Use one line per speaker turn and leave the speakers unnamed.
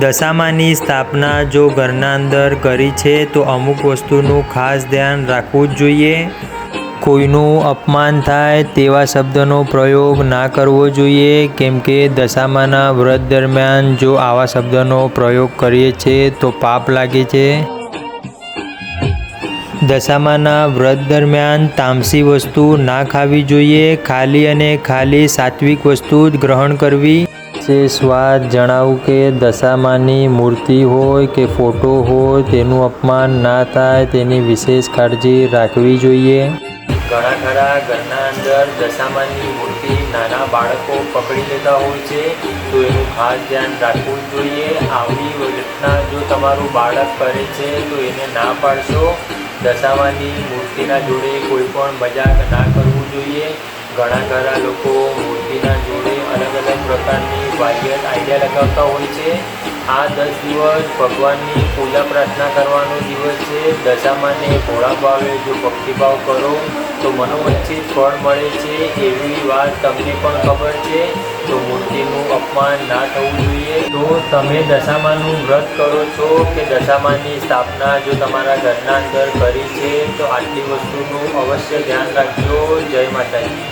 દશામાની સ્થાપના જો ઘરના અંદર કરી છે, તો અમુક વસ્તુનું ખાસ ધ્યાન રાખવું જ જોઈએ. કોઈનું અપમાન થાય તેવા શબ્દનો પ્રયોગ ના કરવો જોઈએ. કેમ કે દશામાના વ્રત દરમિયાન જો આવા શબ્દનો પ્રયોગ કરીએ છીએ તો પાપ લાગે છે. દશામાના વ્રત દરમિયાન તામસી વસ્તુ ના ખાવી જોઈએ. ખાલી અને ખાલી સાત્વિક વસ્તુ જ ગ્રહણ કરવી. વિશેષ વાત જણાવું કે દશામાની મૂર્તિ હોય કે ફોટો હોય, તેનું અપમાન ના થાય, તેની વિશેષ કાળજી રાખવી જોઈએ. ઘણા ખરા ઘરના અંદર દશામાની મૂર્તિ નાના બાળકો પકડી લેતા હોય છે, તો એનું ખાસ ધ્યાન રાખવું જોઈએ. આવી ઘટના જો તમારું બાળક કરે છે, તો એને ના પાડશો. દશામાની મૂર્તિના જોડે કોઈ પણ મજાક ના કરવું જોઈએ. ઘણા ખરા લોકો આઈડિયા લગાવતા હોય છે. આ દસ દિવસ ભગવાનની પૂજા પ્રાર્થના કરવાનો દિવસ છે. દશામાને ભોળા ભાવે જો ભક્તિભાવ કરો, તો મનોવંચિત ફળ મળે છે. એવી વાત તમને પણ ખબર છે. તો મૂર્તિનું અપમાન ના થવું જોઈએ. તો તમે દશામાનું વ્રત કરો છો કે દશામાની સ્થાપના જો તમારા ઘરના અંદર કરી છે, તો આટલી વસ્તુનું અવશ્ય ધ્યાન રાખજો. જય માતાજી.